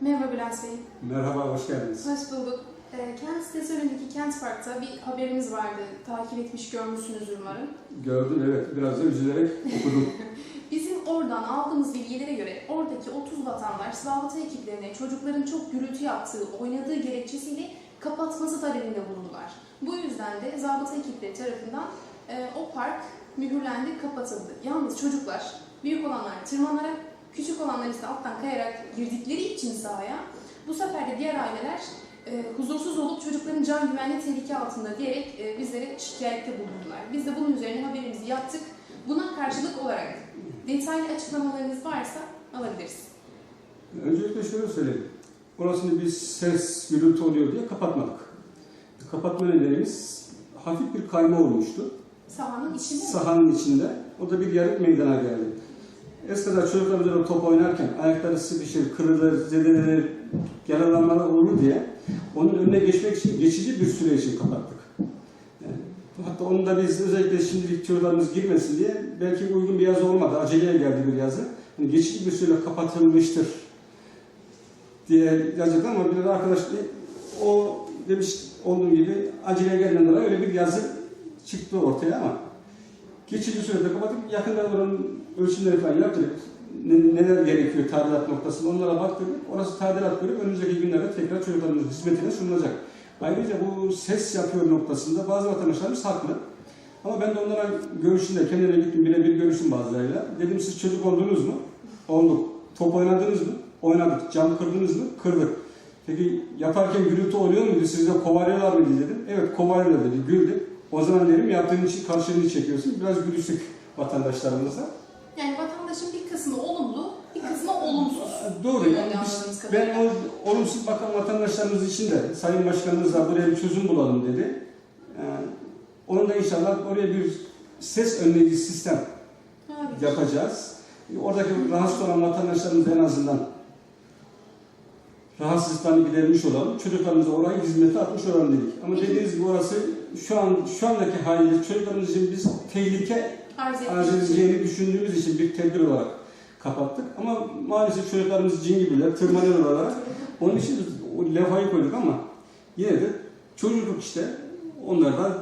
Merhaba Bülent Bey. Merhaba, hoş geldiniz. Hoş bulduk. Ee, Kent sitesi önündeki Kent Park'ta bir haberimiz vardı. Takip etmiş görmüşsünüzdür umarım. Gördüm, evet. Biraz da üzülerek okudum. Bizim oradan aldığımız bilgilere göre oradaki 30 vatandaş zabıta ekiplerine çocukların çok gürültü yaptığı, oynadığı gerekçesiyle kapatması talebinde bulundular. Bu yüzden de zabıta ekipleri tarafından e, o park mühürlendi, kapatıldı. Yalnız çocuklar, büyük olanlar tırmanarak, küçük olanlar ise alttan kayarak girdikleri için sahaya bu sefer de diğer aileler e, huzursuz olup çocukların can güvenliği tehlike altında diyerek e, bizlere şikayette bulundular. Biz de bunun üzerine haberimizi yaptık. Buna karşılık olarak detaylı açıklamalarınız varsa alabiliriz. Öncelikle şöyle söyleyeyim. Orasını biz ses, gürültü oluyor diye kapatmadık. Kapatma nedenimiz hafif bir kayma olmuştu. Sahanın içinde? Sahanın içinde. O da bir yarık meydana geldi. Eskiden çocuklar üzerine top oynarken ayakları sıkışır, kırılır, zedelenir, yaralanmalar olur diye onun önüne geçmek için geçici bir süre için kapattık. Yani, hatta onu da biz özellikle şimdilik çocuklarımız girmesin diye belki uygun bir yazı olmadı. Aceleye geldi bir yazı. Yani geçici bir süre kapatılmıştır diye yazdık ama bir arkadaş o demiş olduğum gibi geldiğinden dolayı öyle bir yazı çıktı ortaya ama geçici sürede kapatıp yakında oranın ölçümleri falan yaptırıp ne- neler gerekiyor tadilat noktasında onlara baktık. Orası tadilat görüp önümüzdeki günlerde tekrar çocuklarımızın hizmetine sunulacak. Ayrıca bu ses yapıyor noktasında bazı vatandaşlarımız haklı. Ama ben de onlara görüşünde kendilerine gittim birebir görüşüm bazılarıyla. Dedim siz çocuk oldunuz mu? Olduk. Top oynadınız mı? Oynadık. Cam kırdınız mı? Kırdık. Peki yaparken gürültü oluyor muydu? Sizi de kovalıyorlar mıydı dedim. Evet kovalıyorlar dedi. Güldü. O zaman dedim yaptığın için karşılığını çekiyorsun. Biraz gülüştük vatandaşlarımıza. Yani vatandaşın bir kısmı olumlu, bir kısmı olumsuz. Doğru yani biz, ben o olumsuz bakan vatandaşlarımız için de Sayın Başkanımızla buraya bir çözüm bulalım dedi. Yani onun da inşallah oraya bir ses önleyici sistem Harika. yapacağız. Oradaki rahatsız olan vatandaşlarımız en azından rahatsızlıklarını gidermiş olalım. Çocuklarımıza orayı hizmete atmış olalım dedik. Ama dediğiniz gibi orası şu an şu andaki haliyle çocuklarımız için biz tehlike Arz arz ettiğiniz için. edeceğini düşündüğümüz için bir tedbir olarak kapattık. Ama maalesef çocuklarımız cin gibiler, tırmanıyorlar olarak. Onun için o levhayı koyduk ama yine de çocukluk işte onlar da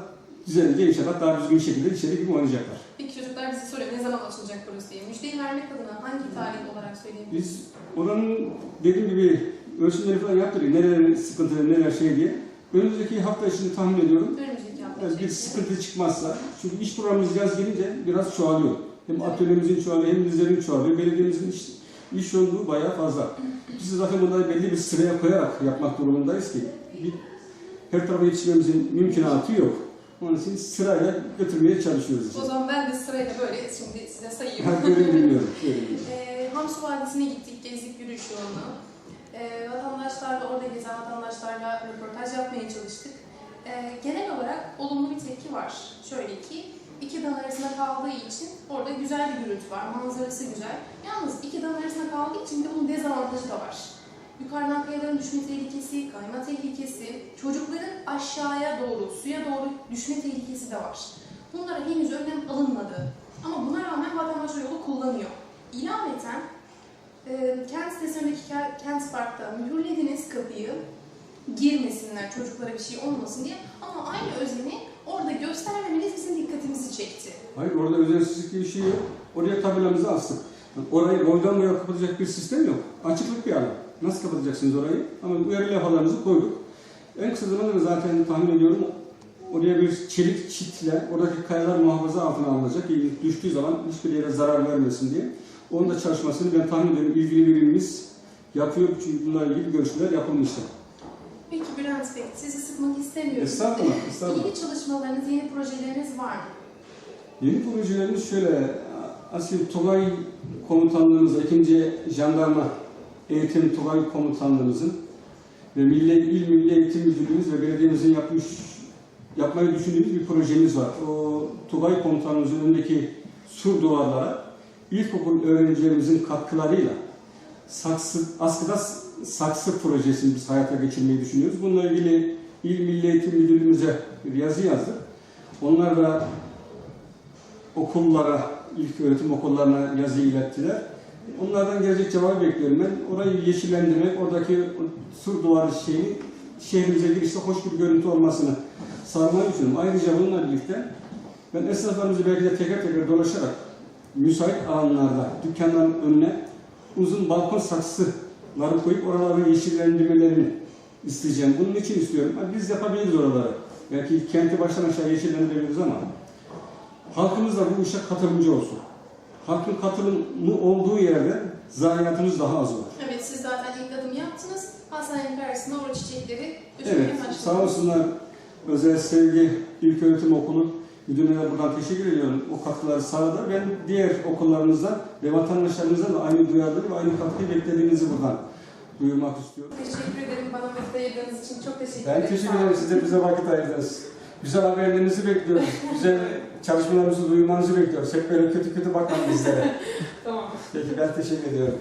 düzelince inşallah daha düzgün şekilde içeri gibi oynayacaklar. Peki çocuklar bizi soruyor ne zaman açılacak burası diye. Müjdeyi vermek adına hangi tarih olarak söyleyebiliriz? Biz oranın dediğim gibi ölçümleri falan yaptırdık. Nereler sıkıntılı, neler şey diye. Önümüzdeki hafta içinde tahmin ediyorum Önümüzdeki yani bir sıkıntı çıkmazsa. Çünkü iş programımız yaz gelince biraz çoğalıyor. Hem atölyemizin çoğalıyor hem bizlerin çoğalıyor. Belediyemizin iş, iş yoğunluğu bayağı fazla. Biz zaten bunları belli bir sıraya koyarak yapmak durumundayız ki bir, her tarafa yetişmemizin mümkünatı yok. Onun için sırayla götürmeye çalışıyoruz. O zaman ben de sırayla böyle şimdi size sayayım. Bilmiyorum. Böyle bilmiyorum. Ee, Hamsu Vadisi'ne gittik, gezdik yürüyüş yolunu. Ee, vatandaşlarla, orada gezen vatandaşlarla röportaj yapmaya çalıştık. Ee, genel olarak olumlu bir tepki var. Şöyle ki, iki dağın arasında kaldığı için orada güzel bir gürültü var, manzarası güzel. Yalnız iki dağın arasında kaldığı için de bunun dezavantajı da var. Yukarıdan kayaların düşme tehlikesi, kayma tehlikesi, çocukların aşağıya doğru, suya doğru düşme tehlikesi de var. Bunlara henüz önlem alınmadı. Ama buna rağmen vatandaş o yolu kullanıyor. İlaveten e, kent sitesindeki ke- kent parkta mühürlediniz kapıyı girmesinler çocuklara bir şey olmasın diye ama aynı özeni orada göstermemeniz bizim dikkatimizi çekti. Hayır orada özensizlik diye bir şey yok. Oraya tabelamızı astık. Orayı boydan boya kapatacak bir sistem yok. Açıklık bir alan. Nasıl kapatacaksınız orayı? Ama uyarı levhalarımızı koyduk. En kısa zamanda da zaten tahmin ediyorum oraya bir çelik çitle oradaki kayalar muhafaza altına alınacak. Düştüğü zaman hiçbir yere zarar vermesin diye. Onun da çalışmasını ben tahmin ediyorum ilgili birimimiz yapıyor. Çünkü bununla ilgili görüşmeler yapılmıştı. Peki Bülent Bey, sizi sıkmak istemiyorum. Estağfurullah, estağfurullah. Yeni çalışmalarınız, yeni projeleriniz var mı? Yeni projelerimiz şöyle, aslında Tugay Komutanlığımızla, 2. Jandarma Eğitim Tugay Komutanlığımızın ve Milli, İl Milli Eğitim Müdürlüğümüz ve belediyemizin yapmış, yapmayı düşündüğümüz bir projemiz var. O Tugay Komutanlığımızın önündeki sur duvarlara ilkokul öğrencilerimizin katkılarıyla saksı, askıda saksı projesini biz hayata geçirmeyi düşünüyoruz. Bununla ilgili İl Milli Eğitim Müdürlüğümüze bir yazı yazdık. Onlar da okullara, ilk öğretim okullarına yazı ilettiler. Onlardan gelecek cevabı bekliyorum ben. Orayı yeşillendirmek, oradaki sur duvarı şeyi şehrimize girişte hoş bir görüntü olmasını sağlamayı düşünüyorum. Ayrıca bununla birlikte ben esnaflarımızı belki de teker teker dolaşarak müsait alanlarda dükkanların önüne uzun balkon saksıları koyup oraları yeşillendirmelerini isteyeceğim. Bunun için istiyorum. Ha, Biz yapabiliriz oraları. Belki kenti baştan aşağı yeşillendirebiliriz ama halkımız da bu işe katılımcı olsun. Halkın katılımı olduğu yerde zayiatımız daha az olur. Evet siz zaten ilk adım yaptınız. Hastanenin karşısına o çiçekleri Evet, sağ olsunlar Özel Sevgi İlköğretim Okulu müdürüne de buradan teşekkür ediyorum. O katkıları sağladı. Ben diğer okullarımızdan ve vatandaşlarımızdan da aynı duyarlılığı ve aynı katkıyı beklediğinizi buradan duyurmak istiyorum. Teşekkür ederim bana vakit ayırdığınız için çok teşekkür Ben ederim. teşekkür Sağ olun. ederim. Siz de bize vakit ayırdınız. Güzel haberlerinizi bekliyoruz. Güzel çalışmalarımızı duyurmanızı bekliyoruz. Hep böyle kötü kötü bakmayın bizlere. Tamam. Peki ben teşekkür ediyorum.